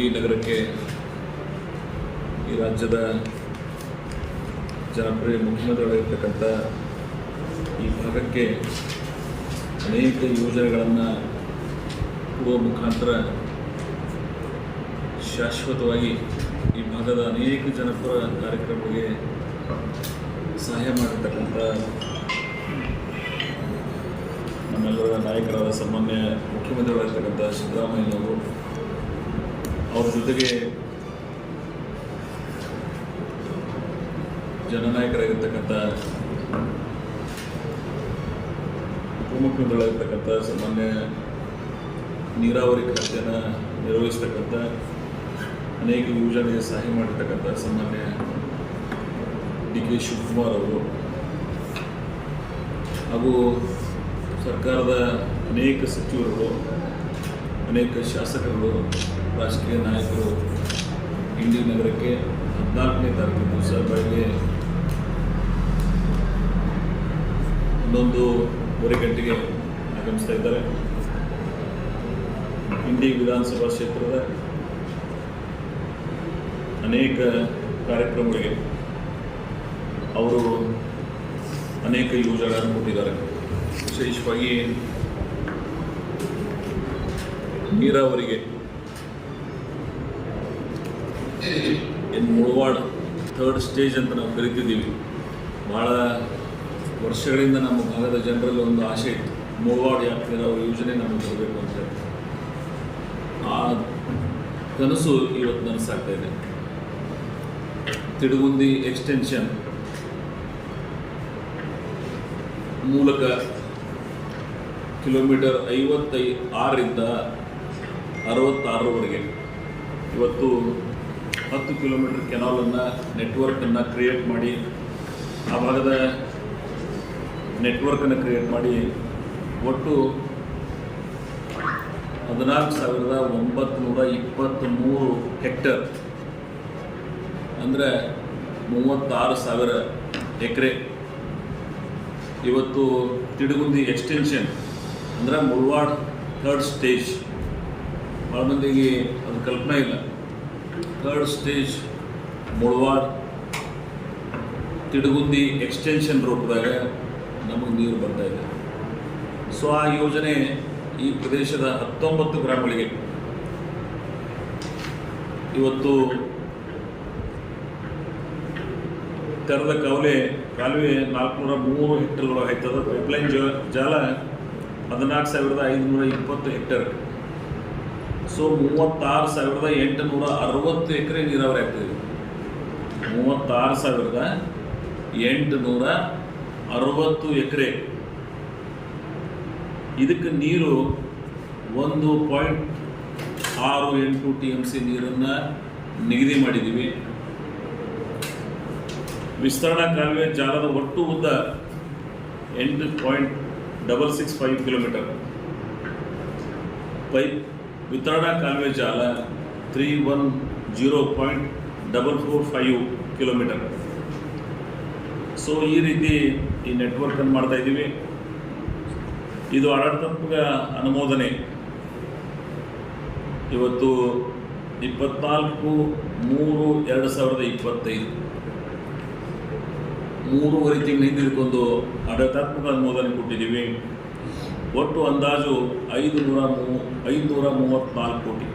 ಇಂಡಿ ನಗರಕ್ಕೆ ಈ ರಾಜ್ಯದ ಜನಪ್ರಿಯ ಮುಖ್ಯಮಂತ್ರಿಗಳಿರ್ತಕ್ಕಂಥ ಈ ಭಾಗಕ್ಕೆ ಅನೇಕ ಯೋಜನೆಗಳನ್ನು ಕೊಡುವ ಮುಖಾಂತರ ಶಾಶ್ವತವಾಗಿ ಈ ಭಾಗದ ಅನೇಕ ಜನಪರ ಕಾರ್ಯಕ್ರಮಗಳಿಗೆ ಸಹಾಯ ಮಾಡಿರ್ತಕ್ಕಂಥ ನಮ್ಮೆಲ್ಲರ ನಾಯಕರಾದ ಸಾಮಾನ್ಯ ಮುಖ್ಯಮಂತ್ರಿಗಳಾಗಿರ್ತಕ್ಕಂಥ ಸಿದ್ದರಾಮಯ್ಯನವರು ಅವ್ರ ಜೊತೆಗೆ ಜನನಾಯಕರಾಗಿರ್ತಕ್ಕಂಥ ಉಪಮುಖ್ಯಮಂತ್ರಿಗಳಾಗಿರ್ತಕ್ಕಂಥ ಸಾಮಾನ್ಯ ನೀರಾವರಿ ಖಾತೆಯನ್ನು ನಿರ್ವಹಿಸ್ತಕ್ಕಂಥ, ಅನೇಕ ಯೋಜನೆಗೆ ಸಹಾಯ ಮಾಡಿರ್ತಕ್ಕಂಥ ಸಾಮಾನ್ಯ ಡಿ ಕೆ ಶಿವಕುಮಾರ್ ಅವರು. ಹಾಗೂ ಸರ್ಕಾರದ ಅನೇಕ ಸಚಿವರುಗಳು ಅನೇಕ ಶಾಸಕರು, ರಾಜಕೀಯ ನಾಯಕರು ಇಂಡಿ ನಗರಕ್ಕೆ ಹದಿನಾಲ್ಕನೇ ತಾರೀಕು ದಿವಸ ಬೆಳಗ್ಗೆ ಹನ್ನೊಂದೂವರೆ ಗಂಟೆಗೆ ಆಗಮಿಸ್ತಾ ಇದ್ದಾರೆ. ಇಂಡಿ ವಿಧಾನಸಭಾ ಕ್ಷೇತ್ರದ ಅನೇಕ ಕಾರ್ಯಕ್ರಮಗಳಿಗೆ ಅವರು ಅನೇಕ ಯೋಜನೆಗಳನ್ನು ಕೊಟ್ಟಿದ್ದಾರೆ. ವಿಶೇಷವಾಗಿ ನೀರಾವರಿಗೆ. ಏನು ಮುಳವಾಡ ಥರ್ಡ್ ಸ್ಟೇಜ್ ಅಂತ ನಾವು ಕರಿತಿದ್ದೀವಿ. ಭಾಳ ವರ್ಷಗಳಿಂದ ನಮ್ಮ ಭಾಗದ ಜನರಲ್ಲಿ ಒಂದು ಆಸೆ ಇತ್ತು. ಮುಳವಾಡ ಯಾಕೆ ನೀರಾವರಿ ಯೋಜನೆ ನಮಗೆ ಬರಬೇಕು ಅಂತ. ಆ ಕನಸು ಇವತ್ತು ನನಸಾಗ್ತಾ ಇದೆ. ತಿಡುಗುಂದಿ ಎಕ್ಸ್ಟೆನ್ಷನ್ ಮೂಲಕ ಕಿಲೋಮೀಟರ್ ಐವತ್ತೈ ಆರರಿಂದ ಅರವತ್ತಾರರವರೆಗೆ ಇವತ್ತು ಹತ್ತು ಕಿಲೋಮೀಟರ್ ಕೆನಾಲನ್ನು ನೆಟ್ವರ್ಕನ್ನು ಕ್ರಿಯೇಟ್ ಮಾಡಿ, ಆ ಭಾಗದ ನೆಟ್ವರ್ಕನ್ನು ಕ್ರಿಯೇಟ್ ಮಾಡಿ, ಒಟ್ಟು ಹದಿನಾಲ್ಕು ಸಾವಿರದ ಒಂಬತ್ತು ಇಪ್ಪತ್ತ್ಮೂರು ಹೆಕ್ಟರ್ ಅಂದರೆ ಮೂವತ್ತಾರು ಸಾವಿರ ಎಕರೆ. ಇವತ್ತು ತಿಡುಗುಂದಿ ಎಕ್ಸ್ಟೆನ್ಷನ್ ಅಂದರೆ ಮುಳ್ವಾಡ್ ಥರ್ಡ್ ಸ್ಟೇಜ್ ಭಾಳ ಮಂದಿಗೆ ಅದು ಕಲ್ಪನೆ ಇಲ್ಲ. Third stage Mulwad, Tidagundi extension ರೂಪದಾಗ ನಮಗೆ ನೀರು ಬರ್ತಾ ಇದೆ. ಸೊ ಆ ಯೋಜನೆ ಈ ಪ್ರದೇಶದ ಹತ್ತೊಂಬತ್ತು ಗ್ರಾಮಗಳಿಗೆ. ಇವತ್ತು ತೆರೆದ ಕವಲೆ ಕಾಲುವೆ ನಾಲ್ಕುನೂರ ಮೂರು ಹೆಕ್ಟರ್ಗಳು ಆಯ್ತದ ಪೈಪ್ಲೈನ್ ಜಾಲ ಹದಿನಾಲ್ಕು ಸಾವಿರದ ಐದುನೂರ ಇಪ್ಪತ್ತು ಹೆಕ್ಟರ್. ಸೊ ಮೂವತ್ತಾರು ಸಾವಿರದ ಎಂಟುನೂರ ಅರವತ್ತು ಎಕರೆ ನೀರಾವರಿ ಆಗ್ತದೆ ಮೂವತ್ತಾರು ಸಾವಿರದ ಎಂಟುನೂರ ಅರವತ್ತು ಎಕರೆ ಇದಕ್ಕೆ ನೀರು ಒಂದು ಪಾಯಿಂಟ್ ಆರು ಎಂಟು ಟಿ ಎಂ ಸಿ ನೀರನ್ನು ನಿಗದಿ ಮಾಡಿದ್ದೀವಿ ವಿಸ್ತರಣಾ ಕಾಲುವೆ ಜಾಲದ ಒಟ್ಟು ಉದ್ದ ಎಂಟು point double six five kilometre pipe ವಿತರಣಾ ಕಾಲುವೆ ಜಾಲ three one zero point double four five kilometre so ಈ ರೀತಿ ಈ ನೆಟ್ವರ್ಕನ್ನು ಮಾಡ್ತಾ ಇದ್ದೀವಿ. ಇದು ಆಡಳಿತಾತ್ಮಕ ಅನುಮೋದನೆ. ಇವತ್ತು ಇಪ್ಪತ್ನಾಲ್ಕು ಮೂರು ಎರಡು ಸಾವಿರದ ಇಪ್ಪತ್ತೈದು. ಮೂರುವರೆ ತಿಂಗಳ ಹಿಂದಿರ್ಕೊಂಡು ಆಡಳಿತಾತ್ಮಕ ಅನುಮೋದನೆ ಕೊಟ್ಟಿದ್ದೀವಿ. ಒಟ್ಟು ಅಂದಾಜು ಐದು ನೂರ ಮೂ ಐದುನೂರ ಮೂವತ್ತ್ನಾಲ್ಕು ಕೋಟಿ.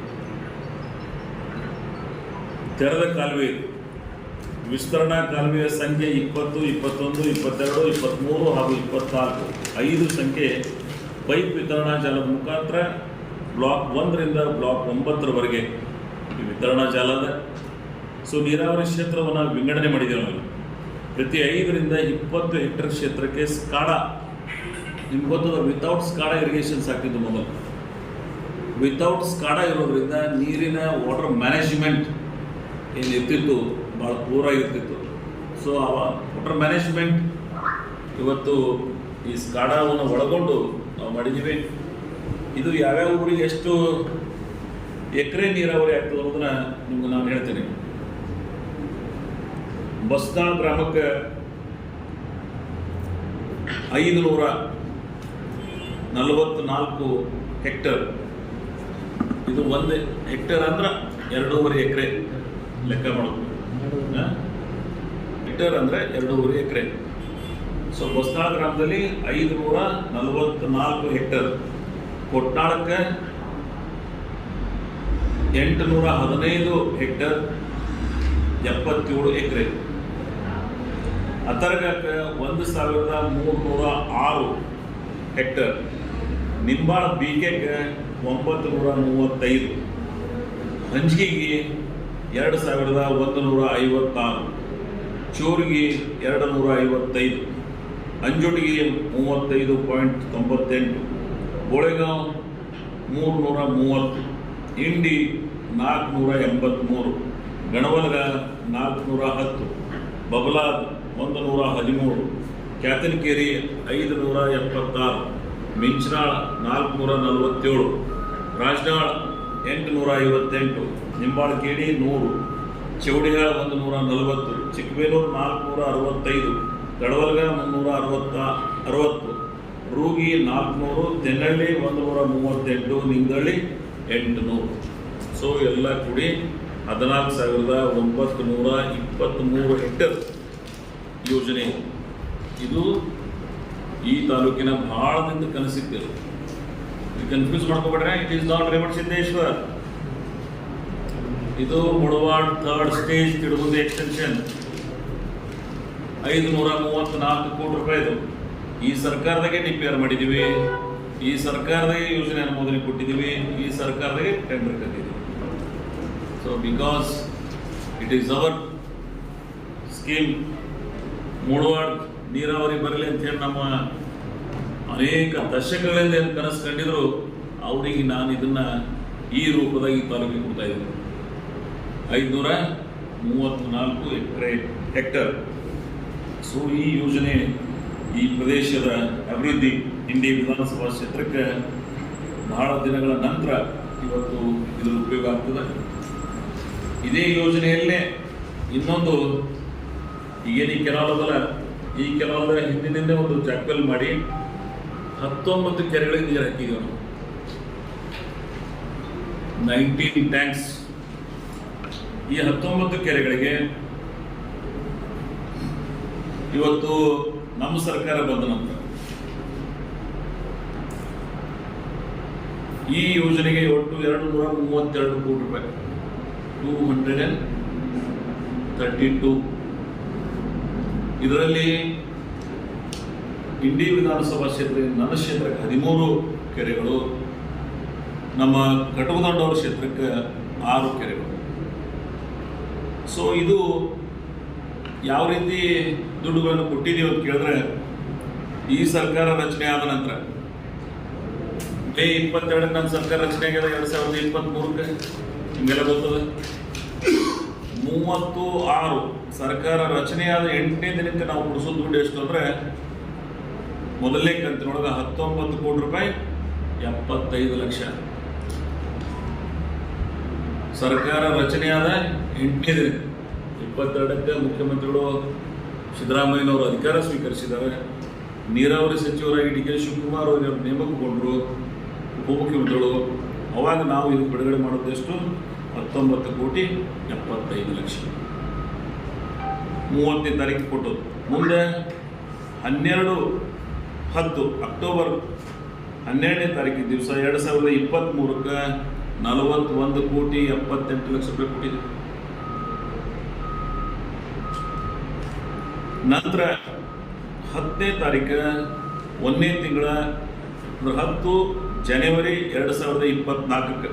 ತೆರೆದ ಕಾಲುವೆ. ವಿಸ್ತರಣಾ ಕಾಲುವೆಯ ಸಂಖ್ಯೆ ಇಪ್ಪತ್ತು, ಇಪ್ಪತ್ತೊಂದು, ಇಪ್ಪತ್ತೆರಡು, ಇಪ್ಪತ್ತ್ಮೂರು ಹಾಗೂ ಇಪ್ಪತ್ನಾಲ್ಕು ಐದು ಸಂಖ್ಯೆ ಪೈಪ್ ವಿತರಣಾ ಜಾಲದ ಮುಖಾಂತರ ಬ್ಲಾಕ್ ಒಂದರಿಂದ ಬ್ಲಾಕ್ ಒಂಬತ್ತರವರೆಗೆ ವಿತರಣಾ ಜಾಲದ ಸೊ ನೀರಾವರಿ ಕ್ಷೇತ್ರವನ್ನು ವಿಂಗಡಣೆ ಮಾಡಿದ್ದೇವೆ ಪ್ರತಿ ಐದರಿಂದ ಇಪ್ಪತ್ತು ಹೆಕ್ಟರ್ ಕ್ಷೇತ್ರಕ್ಕೆ ಸ್ಕಾಡಾ ನಿಮ್ಗೆ ಗೊತ್ತದ ವಿತೌಟ್ ಸ್ಕಾಡ ಇರಿಗೇಷನ್ಸ್ ಆಗ್ತಿದ್ದು ಮೊದಲು. ವಿತೌಟ್ ಸ್ಕಾಡ ಇರೋದ್ರಿಂದ ನೀರಿನ ವಾಟರ್ ಮ್ಯಾನೇಜ್ಮೆಂಟ್ ಏನು ಇರ್ತಿತ್ತು, ಭಾಳ ಪೂರ ಇರ್ತಿತ್ತು. ಸೊ ಆ ವಾಟರ್ ಮ್ಯಾನೇಜ್ಮೆಂಟ್ ಇವತ್ತು ಈ ಸ್ಕಾಡವನ್ನು ಒಳಗೊಂಡು ನಾವು ಮಾಡಿದ್ದೀವಿ. ಇದು ಯಾವ್ಯಾವ ಊರಿಗೆ ಎಷ್ಟು ಎಕರೆ ನೀರಾವರಿ ಆಗ್ತದೆ ಅನ್ನೋದನ್ನ ನಿಮ್ಗೆ ನಾನು ಹೇಳ್ತೀನಿ. ಬಸ್ತಾಳ್ ಗ್ರಾಮಕ್ಕೆ ಐದು ನೂರ ನಲವತ್ನಾಲ್ಕು ಹೆಕ್ಟರ್. ಇದು ಒಂದು ಹೆಕ್ಟರ್ ಅಂದ್ರೆ ಎರಡೂವರೆ ಎಕರೆ ಲೆಕ್ಕ ಮಾಡೋದು. ಹೆಕ್ಟರ್ ಅಂದರೆ ಎರಡೂವರೆ ಎಕರೆ. ಸೊ ಬಸ್ತಾಳ ಗ್ರಾಮದಲ್ಲಿ ಐದುನೂರ ನಲವತ್ನಾಲ್ಕು ಹೆಕ್ಟರ್. ಕೊಟ್ಟಾಳಕ್ಕೆ ಎಂಟುನೂರ ಹದಿನೈದು ಹೆಕ್ಟೇರ್ ಎಪ್ಪತ್ತೇಳು ಎಕರೆ. ಅತರ್ಗಕ್ಕೆ ಒಂದು ಸಾವಿರದ ಮೂರುನೂರ ಆರು ಹೆಕ್ಟೇರ್. ನಿಂಬಾಳ ಬಿಕೆಗೆ ಒಂಬತ್ತು ನೂರ ಮೂವತ್ತೈದು ಹಂಚಿಗೆಗೆ ಎರಡು ಸಾವಿರದ ಒಂದು ನೂರ ಐವತ್ತಾರು ಚೂರಿಗೆ ಎರಡು ನೂರ ಐವತ್ತೈದು ಅಂಜುಟಿಗೆ ಮೂವತ್ತೈದು ಪಾಯಿಂಟ್ ತೊಂಬತ್ತೆಂಟು. ಬೋಳೆಗಾಂವ್ ಮೂರುನೂರ ಮೂವತ್ತು ಇಂಡಿ ನಾಲ್ಕುನೂರ ಎಂಬತ್ತ್ಮೂರು ಗಣವಲ್ಗ ನಾಲ್ಕುನೂರ ಹತ್ತು ಬಬಲಾದ್ ಒಂದು ನೂರ ಹದಿಮೂರು ಕ್ಯಾತನಕೇರಿ ಐದು ನೂರ ಎಪ್ಪತ್ತಾರು ಮಿಂಚ್ನಾಳ್ ನಾಲ್ಕುನೂರ ನಲವತ್ತೇಳು, ರಾಜನಾಳ್ ಎಂಟುನೂರ ಐವತ್ತೆಂಟು ನಿಂಬಾಳ್ಕೇಡಿ ನೂರು, ಚೌಡಿಹಾಳ ಒಂದು ನೂರ ನಲವತ್ತು, ಚಿಕ್ಕಬೇಲೂರು ನಾಲ್ಕುನೂರ ಅರವತ್ತೈದು ತಡವಲ್ಗ ಮುನ್ನೂರ ಅರವತ್ತ, ಅರವತ್ತು, ರೂಗಿ ನಾಲ್ಕುನೂರು, ತೆನ್ನಳ್ಳಿ ಒಂದು ನೂರ ಮೂವತ್ತೆಂಟು, ನಿಂಗಳ್ಳಿ ಎಂಟುನೂರು. ಸೊ ಎಲ್ಲ ಕೂಡಿ ಹದಿನಾಲ್ಕು ಸಾವಿರದ ಒಂಬತ್ತು ನೂರ ಇಪ್ಪತ್ತ್ಮೂರು ಹೆಕ್ಟರ್ ಯೋಜನೆ. ಇದು ಈ ತಾಲೂಕಿನ ಭಾಳದಿಂದ ಕನಸಿತ್ತು confuse ಮಾಡ್ಕೋಬೇಡ್ರೆ it is not Revana Siddeshwar ಇದು Mulwad third stage Tidagundi extension ಐದು ನೂರ ಮೂವತ್ತ್ನಾಲ್ಕು ಕೋಟಿ ರೂಪಾಯಿದು ಈ ಸರ್ಕಾರದಾಗೆ ಡಿಪೇರ್ ಮಾಡಿದ್ದೀವಿ ಈ ಸರ್ಕಾರದಾಗೆ ಯೋಜನೆ ಅನುಮೋದನೆ ಕೊಟ್ಟಿದ್ದೀವಿ ಈ ಸರ್ಕಾರದಾಗೆ tender ಕಟ್ಟಿದ್ದೀವಿ so because it is our scheme Mulwad ನೀರಾವರಿ ಬರಲಿ ಅಂತ ಹೇಳಿ ನಮ್ಮ ಅನೇಕ ದಶಕಗಳಿಂದ ಏನು ಕನಸು ಕಂಡಿದ್ರು ಅವರಿಗೆ ನಾನು ಇದನ್ನ ಈ ರೂಪದಾಗಿ ತಾಲೂಕಿಗೆ ಕೊಡ್ತಾ ಇದ್ದೀನಿ. ಐದುನೂರ ಮೂವತ್ತ್ನಾಲ್ಕು ಎಕರೆ ಹೆಕ್ಟರ್ ಸೊ ಈ ಯೋಜನೆ ಈ ಪ್ರದೇಶದ ಅಭಿವೃದ್ಧಿ ಇಂಡಿ ವಿಧಾನಸಭಾ ಕ್ಷೇತ್ರಕ್ಕೆ ಬಹಳ ದಿನಗಳ ನಂತರ ಇವತ್ತು ಇದರ ಉಪಯೋಗ ಆಗ್ತದೆ. ಇದೇ ಯೋಜನೆಯಲ್ಲೇ ಇನ್ನೊಂದು ಈಗೇನು ಕೆನಾಲ್ ಅದಲ್ಲ ಈ ಕೆನಾಲ್ದ ಹಿಂದಿನಿಂದ ಒಂದು ಜಾಕ್ವೆಲ್ ಮಾಡಿ ಹತ್ತೊಂಬತ್ತು ಕೆರೆಗಳಿಗೆ ನೀರು ಹಾಕಿದ್ದೀವಿ ನಾವು. ನೈನ್ಟೀನ್ ಟ್ಯಾಂಕ್ಸ್ ಈ ಹತ್ತೊಂಬತ್ತು ಕೆರೆಗಳಿಗೆ ಇವತ್ತು ನಮ್ಮ ಸರ್ಕಾರ ಬಂದ ನಂತರ ಈ ಯೋಜನೆಗೆ ಒಟ್ಟು ಎರಡು ನೂರ ಮೂವತ್ತೆರಡು ಕೋಟಿ ರೂಪಾಯಿ. Two hundred and thirty two ಇದರಲ್ಲಿ ಇಂಡಿ ವಿಧಾನಸಭಾ ಕ್ಷೇತ್ರ, ನನ್ನ ಕ್ಷೇತ್ರಕ್ಕೆ ಹದಿಮೂರು ಕೆರೆಗಳು, ನಮ್ಮ ಕಟಕದಂಡವರ ಕ್ಷೇತ್ರಕ್ಕೆ ಆರು ಕೆರೆಗಳು. ಸೊ ಇದು ಯಾವ ರೀತಿ ದುಡ್ಡುಗಳನ್ನು ಕೊಟ್ಟಿದ್ದೀವಿ ಅಂತ ಕೇಳಿದ್ರೆ, ಈ ಸರ್ಕಾರ ರಚನೆ ಆದ ನಂತರ, ಮೇ ಇಪ್ಪತ್ತೆರಡಕ್ಕೆ ನನ್ನ ಸರ್ಕಾರ ರಚನೆ ಆಗ್ಯದ ಎರಡು ಸಾವಿರದ ಇಪ್ಪತ್ತ್ಮೂರಕ್ಕೆ ಹಿಂಗೆಲ್ಲ ಗೊತ್ತದ? ಮೂವತ್ತು ಆರು. ಸರ್ಕಾರ ರಚನೆಯಾದ ಎಂಟನೇ ದಿನಕ್ಕೆ ನಾವು ಕೊಡಿಸೋ ದುಡ್ಡು ಎಷ್ಟು ಅಂದರೆ ಮೊದಲನೇ ಕಂತಿನೊಳಗೆ ಹತ್ತೊಂಬತ್ತು ಕೋಟಿ ರೂಪಾಯಿ, ಎಪ್ಪತ್ತೈದು ಲಕ್ಷ. ಸರ್ಕಾರ ರಚನೆಯಾದ ಎಂಟನೇ ದಿನ ಇಪ್ಪತ್ತೆರಡಕ್ಕೆ ಮುಖ್ಯಮಂತ್ರಿಗಳು ಸಿದ್ದರಾಮಯ್ಯನವರು ಅಧಿಕಾರ ಸ್ವೀಕರಿಸಿದ್ದಾರೆ. ನೀರಾವರಿ ಸಚಿವರಾಗಿ ಡಿ ಕೆ ಶಿವಕುಮಾರ್ ಅವರು ನೇಮಕಗೊಂಡರು ಉಪಮುಖ್ಯಮಂತ್ರಿಗಳು. ಅವಾಗ ನಾವು ಇದು ಬಿಡುಗಡೆ ಮಾಡೋದೆಷ್ಟು ಹತ್ತೊಂಬತ್ತು ಕೋಟಿ ಎಪ್ಪತ್ತೈದು ಲಕ್ಷ. ಮೂವತ್ತನೇ ತಾರೀಕು ಕೊಟ್ಟದ್ದು. ಮುಂದೆ ಹನ್ನೆರಡು ಹತ್ತು ಅಕ್ಟೋಬರ್ ಹನ್ನೆರಡನೇ ತಾರೀಕು ದಿವಸ ಎರಡು ಸಾವಿರದ ಇಪ್ಪತ್ತ್ಮೂರಕ್ಕೆ ನಲವತ್ತೊಂದು ಕೋಟಿ ಎಪ್ಪತ್ತೆಂಟು ಲಕ್ಷ ರೂಪಾಯಿ ಕೊಟ್ಟಿದೆ. ನಂತರ ಹತ್ತನೇ ತಾರೀಕು ಒಂದನೇ ತಿಂಗಳ ಹತ್ತು ಜನವರಿ ಎರಡು ಸಾವಿರದ ಇಪ್ಪತ್ನಾಲ್ಕಕ್ಕೆ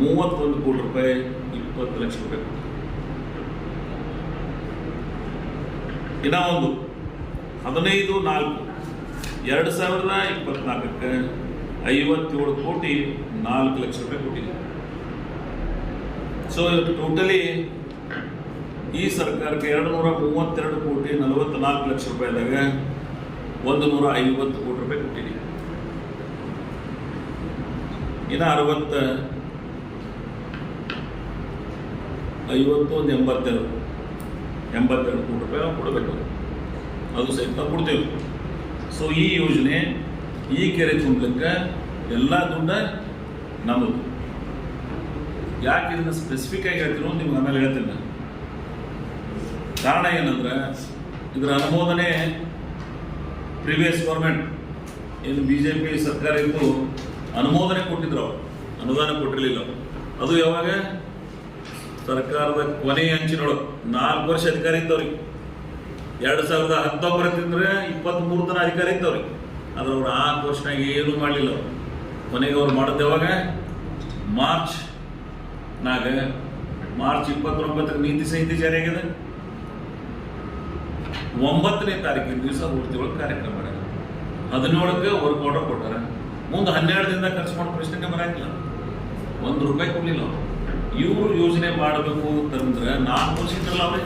ಮೂವತ್ತೊಂದು ಕೋಟಿ ರೂಪಾಯಿ, ಇಪ್ಪತ್ತು ಲಕ್ಷ ರೂಪಾಯಿ. ಇನ್ನ ಒಂದು, ಹದಿನೈದು, ನಾಲ್ಕು, ಎರಡು ಸಾವಿರದ ಇಪ್ಪತ್ನಾಲ್ಕಕ್ಕೆ ಐವತ್ತೇಳು ಕೋಟಿ, ನಾಲ್ಕು ಲಕ್ಷ ರೂಪಾಯಿ ಕೊಟ್ಟಿದೆ. ಸೊ ಟೋಟಲಿ ಈ ಸರ್ಕಾರಕ್ಕೆ ಎರಡು ನೂರ ಮೂವತ್ತೆರಡು ಕೋಟಿ ನಲವತ್ನಾಲ್ಕು ಲಕ್ಷ ರೂಪಾಯಿದಾಗ ಒಂದು ನೂರ ಐವತ್ತು ಕೋಟಿ ರೂಪಾಯಿ ಕೊಟ್ಟಿದೆ. ಇನ್ನು ಅರವತ್ತ ಐವತ್ತು ಒಂದು ಎಂಬತ್ತೆರಡು. ಎಂಬತ್ತೆರಡು ಕೋಟಿ ರೂಪಾಯಿ ಕೊಡಬೇಕು ಅದು. ಸಹಿತ ಕೊಡ್ತೇವೆ. ಸೊ ಈ ಯೋಜನೆ ಈ ಕೆರೆ ತುಂಬಲಿಕ್ಕೆ ಎಲ್ಲ ದುಡ್ಡ ನಮ್ಮದು. ಯಾಕೆ ಇದನ್ನು ಸ್ಪೆಸಿಫಿಕ್ ಆಗಿ ಹೇಳ್ತೀನೋ ನಿಮ್ಗೆ ಆಮೇಲೆ ಹೇಳ್ತೀನಿ ಕಾರಣ ಏನಂದ್ರೆ, ಇದರ ಅನುಮೋದನೆ ಪ್ರಿವಿಯಸ್ ಗೌರ್ಮೆಂಟ್ ಏನು ಬಿ ಜೆ ಪಿ ಸರ್ಕಾರ ಇತ್ತು ಅನುಮೋದನೆ ಕೊಟ್ಟಿದ್ರು ಅವರು. ಅನುದಾನ ಕೊಟ್ಟಿರಲಿಲ್ಲ ಅದು ಯಾವಾಗ? ಸರ್ಕಾರದ ಕೊನೆಯ ಅಂಚಿನೊಳಗೆ ನಾಲ್ಕು ವರ್ಷ ಅಧಿಕಾರ ಇದ್ದವ್ರಿಗೆ ಎರಡು ಸಾವಿರದ ಹತ್ತೊಂಬತ್ತರಿಂದ್ರೆ ಇಪ್ಪತ್ತ್ ಮೂರು ತನ ಅಧಿಕಾರ ಇದ್ದವ್ರಿಗೆ ಆದ್ರೆ ಅವ್ರು ನಾಲ್ಕು ವರ್ಷನಾಗ ಏನೂ ಮಾಡಲಿಲ್ಲ ಕೊನೆಗೆ ಅವ್ರು ಮಾಡಿದ್ದೆ ಯಾವಾಗ? ಮಾರ್ಚ್ ನಾಗ. ಮಾರ್ಚ್ ಇಪ್ಪತ್ತೊಂಬತ್ತರ ನೀತಿ ಸಂಹಿತೆ ಜಾರಿಯಾಗಿದೆ. ಒಂಬತ್ತನೇ ತಾರೀಕಿನ ದಿವಸ ಒಳಗೆ ಕಾರ್ಯಕ್ರಮ ಮಾಡ್ಯಾರ ಹದಿನೇಳಕ್ಕೆ ವರ್ಕ್ ಆರ್ಡರ್ ಕೊಟ್ಟಾರ. ಮುಂದೆ ಹನ್ನೆರಡು ದಿನದಾಗ ಖರ್ಚು ಮಾಡೋ ಪ್ರಶ್ನೆ ಬರಂಗಿಲ್ಲ ಒಂದು ರೂಪಾಯಿ ಕೊಡಲಿಲ್ಲ ಅವರು. ಇವರು ಯೋಜನೆ ಮಾಡಬೇಕು ಅಂತಂದ್ರೆ ನಾಲ್ಕು ವರ್ಷ ಇದ್ರಲ್ಲ ಅವರೇ.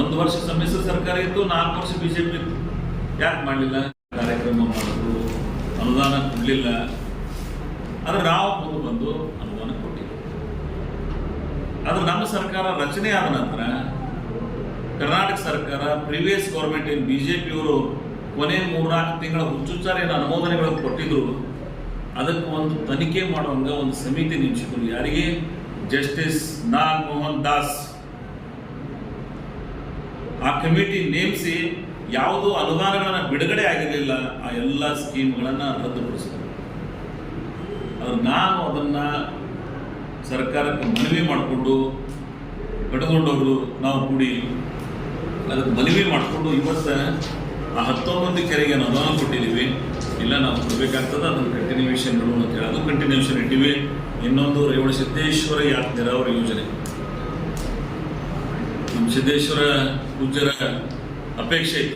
ಒಂದು ವರ್ಷ ಸಮ್ಮಿಶ್ರ ಸರ್ಕಾರ ಇತ್ತು, ನಾಲ್ಕು ವರ್ಷ ಬಿಜೆಪಿ ಇತ್ತು. ಯಾಕೆ ಮಾಡಲಿಲ್ಲ? ಕಾರ್ಯಕ್ರಮ ಮಾಡೋದು, ಅನುದಾನ ಕೊಡಲಿಲ್ಲ. ಆದ್ರೆ ನಾವು ಮುಂದೆ ಬಂದು ಅನುದಾನ ಕೊಟ್ಟಿದ್ವಿ ಆದ್ರೆ ನಮ್ಮ ಸರ್ಕಾರ ರಚನೆ ಆದ ನಂತರ ಕರ್ನಾಟಕ ಸರ್ಕಾರ ಪ್ರಿವಿಯಸ್ ಗೌರ್ಮೆಂಟ್ ಏನು ಬಿ ಜೆ ಪಿಯವರು ಕೊನೆ ಮೂರ್ನಾಲ್ಕು ತಿಂಗಳ ಹುಚ್ಚುಚ್ಚಾರ ಏನು ಅನುಮೋದನೆಗಳನ್ನು ಕೊಟ್ಟಿದ್ರು ಅದಕ್ಕೆ ಒಂದು ತನಿಖೆ ಮಾಡುವಂಗ ಒಂದು ಸಮಿತಿ ನಿಲ್ಲಿಸಿದ್ರು ಯಾರಿಗೆ? ಜಸ್ಟಿಸ್ ನಾಗ್ ಮೋಹನ್ ದಾಸ್. ಆ ಕಮಿಟಿ ನೇಮಿಸಿ ಯಾವುದು ಅನುದಾನಗಳನ್ನ ಬಿಡುಗಡೆ ಆಗಿರಲಿಲ್ಲ, ಆ ಎಲ್ಲ ಸ್ಕೀಮ್ಗಳನ್ನು ರದ್ದುಪಡಿಸಿದ್ರು. ಅದು ನಾನು ಅದನ್ನ ಸರ್ಕಾರಕ್ಕೆ ಮನವಿ ಮಾಡಿಕೊಂಡು ಕಟ್ಕೊಂಡವರು ನಾವು ಕೂಡಿ. ಅದಕ್ಕೆ ಮನವಿ ಮಾಡಿಕೊಂಡು ಇವತ್ತು ಆ ಹತ್ತೊಂಬತ್ತು ಕೆರೆಗೆ ಅನುದಾನ ಕೊಟ್ಟಿದ್ದೀವಿ. ಇಲ್ಲ, ನಾವು ಕೊಡಬೇಕಾಗ್ತದೆ, ಅದನ್ನು ಕಂಟಿನ್ಯೂಷನ್ ಅಂತ ಹೇಳಿ. ಅದು ಕಂಟಿನ್ಯೂಷನ್ ಇಟ್ಟಿವಿ. ಇನ್ನೊಂದು ರೇವಣ ಸಿದ್ದೇಶ್ವರ ಯಾತ್ ನೀರಾವರಿ ಯೋಜನೆ. ನಮ್ಮ ಸಿದ್ದೇಶ್ವರ ಪೂಜ್ಯರ ಅಪೇಕ್ಷೆ ಇತ್ತು.